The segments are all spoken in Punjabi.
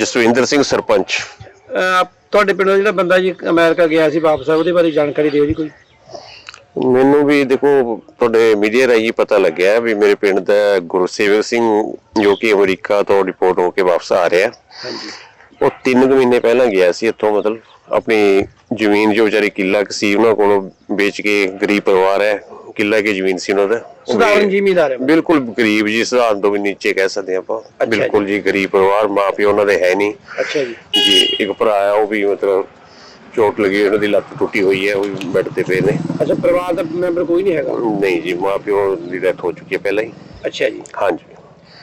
ਜਸਵਿੰਦਰ ਸਿੰਘ ਸਰਪੰਚ। ਅਹ ਤੁਹਾਡੇ ਪਿੰਡੋਂ ਜਿਹੜਾ ਬੰਦਾ ਜੀ ਅਮਰੀਕਾ ਗਿਆ ਸੀ ਵਾਪਸ ਆ ਉਹਦੇ ਬਾਰੇ ਜਾਣਕਾਰੀ ਦਿਓ ਜੀ ਕੋਈ। ਮੈਨੂੰ ਵੀ ਦੇਖੋ ਤੁਹਾਡੇ ਮੀਡੀਆ ਰਾਹੀਂ ਪਤਾ ਲੱਗਿਆ ਵੀ ਮੇਰੇ ਪਿੰਡ ਦਾ ਗੁਰਸੇਵਕ ਸਿੰਘ ਜੋ ਕਿ ਅਮਰੀਕਾ ਤੋਂ ਰਿਪੋਰਟ ਹੋ ਕੇ ਵਾਪਸ ਆ ਰਿਹਾ। ਹਾਂਜੀ। ਉਹ 3 ਮਹੀਨੇ ਪਹਿਲਾਂ ਗਿਆ ਸੀ ਇੱਥੋਂ ਮਤਲਬ ਆਪਣੀ ਜ਼ਮੀਨ ਜੋ ਵਿਚਾਰੀ ਕਿੱਲਾ ਕੁ ਸੀ ਉਹਨਾਂ ਕੋਲੋਂ ਵੇਚ ਕੇ ਗਰੀਬ ਪਰਿਵਾਰ ਹੈ ਕਿੱਲਾ ਕੀ ਜ਼ਮੀਨ ਸੀ ਉਹਨਾਂ ਦਾ। ਉਹ ਸਧਾਰਨ ਜ਼ਿਮੀਂਦਾਰ ਹੈ ਬਿਲਕੁਲ ਗਰੀਬ ਜੀ ਸਧਾਰਨ ਤੋਂ ਵੀ ਨੀਚੇ ਕਹਿ ਸਕਦੇ ਆਪਾਂ। ਜੀ। ਬਿਲਕੁਲ ਜੀ ਗਰੀਬ ਪਰਿਵਾਰ ਮਾਪਿਓ ਉਹਨਾਂ ਦੇ ਹੈ ਨਹੀਂ। ਅੱਛਾ ਜੀ। ਜੀ ਇੱਕ ਭਰਾ ਆ ਉਹ ਵੀ ਮਤਲਬ ਚੋਟ ਲੱਗੀ ਉਹਨਾਂ ਦੀ ਲੱਤ ਟੁੱਟੀ ਹੋਈ ਹੈ ਉਹ ਵੀ ਬੈੱਡ ਤੇ ਪਏ ਨੇ। ਅੱਛਾ ਪਰਿਵਾਰ ਦਾ ਮੈਂਬਰ ਕੋਈ ਨਹੀਂ ਹੈਗਾ? ਨਹੀਂ ਜੀ ਮਾਪਿਓ ਦੀ ਡੈਥ ਹੋ ਚੁੱਕੀ ਹੈ ਪਹਿਲਾਂ ਹੀ। ਅੱਛਾ ਜੀ। ਹਾਂਜੀ।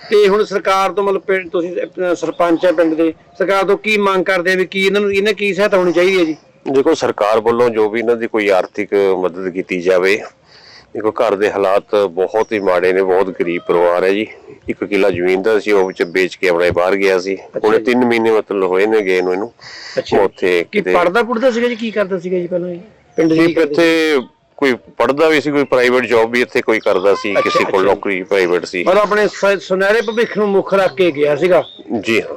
ਤੇ ਹੁਣ ਸਰਕਾਰ ਤੋਂ ਮਤਲਬ ਪਿੰਡ ਤੁਸੀਂ ਸਰਪੰਚ ਹੈ ਪਿੰਡ ਦੇ ਸਰਕਾਰ ਤੋਂ ਕੀ ਮੰਗ ਕਰਦੇ ਆ ਵੀ ਕੀ ਇਹਨਾਂ ਨੂੰ ਇਹਨਾਂ ਕੀ ਸਹਾਇਤਾ ਹੋਣੀ ਚਾਹੀਦੀ ਹੈ ਜੀ? ਦੇਖੋ ਸਰਕਾਰ ਵੱਲੋਂ ਜੋ ਵੀ ਇਹਨਾਂ ਦੀ ਕੋਈ ਆਰਥਿਕ ਮਦਦ ਕੀਤੀ ਜਾਵੇ ਦੇਖੋ ਘਰ ਦੇ ਹਾਲਾਤ ਬਹੁਤ ਹੀ ਮਾੜੇ ਨੇ ਬਹੁਤ ਗਰੀਬ ਪਰਿਵਾਰ ਹੈ ਜੀ। ਇੱਕ ਕਿੱਲਾ ਜ਼ਮੀਨ ਦਾ ਸੀ ਉਹ ਵਿੱਚ ਵੇਚ ਕੇ ਆਪਣੇ ਬਾਹਰ ਗਿਆ ਸੀ। ਉਹਨੇ 3 ਮਹੀਨੇ ਮਤਲਬ ਹੋਏ ਨੇ ਗਏ ਨੂੰ ਇਹਨੂੰ। ਉੱਥੇ ਕੀ ਕਿਤੇ ਪੜਦਾ ਪੁੜਦਾ ਸੀਗਾ ਜੀ ਕੀ ਕਰਦਾ ਸੀਗਾ ਜੀ ਪਹਿਲਾਂ ਜੀ? ਪਿੰਡ ਜੀ ਇੱਥੇ ਕੋਈ ਪੜਦਾ ਵੀ ਸੀ ਕੋਈ ਪ੍ਰਾਈਵੇਟ ਜੌਬ ਵੀ ਇੱਥੇ ਕੋਈ ਕਰਦਾ ਸੀ ਕਿਸੇ ਕੋਲ। ਨੌਕਰੀ ਪ੍ਰਾਈਵੇਟ ਸੀ। ਮਤਲਬ ਆਪਣੇ ਸ- ਸੁਨਹਿਰੇ ਭਵਿੱਖ ਨੂੰ ਮੁੱਖ ਰੱਖ ਕੇ ਗਿਆ ਸੀਗਾ। ਜੀ ਹਾਂ।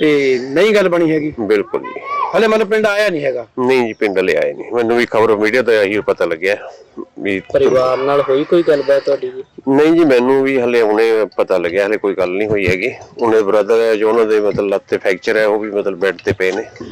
ਤੇ ਨਹੀਂ ਗੱਲ ਬਣੀ ਹੈਗੀ। ਬਿਲਕੁਲ ਜੀ। ਹਲੇ ਮਤਲਬ ਪਿੰਡ ਆਇਆ ਨਹੀਂ ਹੈਗਾ। ਨਹੀਂ ਜੀ ਪਿੰਡ ਲੈ ਆਏ ਨਹੀਂ। ਮੈਨੂੰ ਵੀ ਖਬਰ ਮੀਡੀਆ ਤੋਂ ਇਹੀ ਪਤਾ ਲੱਗਿਆ। ਵੀ ਪਰਿਵਾਰ ਨਾਲ ਹੋਈ ਕੋਈ ਗੱਲਬਾਤ ਤੁਹਾਡੀ ਜੀ? ਨਹੀਂ ਜੀ ਮੈਨੂੰ ਵੀ ਹਲੇ ਹੁਣੇ ਪਤਾ ਲੱਗਿਆ ਹਲੇ ਕੋਈ ਗੱਲ ਨਹੀਂ ਹੋਈ ਹੈਗੀ। ਉਹਨੇ ਬ੍ਰਦਰ ਹੈ ਜੋ ਉਹਨਾਂ ਦੇ ਮਤਲਬ ਲੱਤ ਤੇ ਫ੍ਰੈਕਚਰ ਹੈ ਉਹ ਵੀ ਮਤਲਬ ਬੈੱਡ ਤੇ ਪਏ ਨੇ।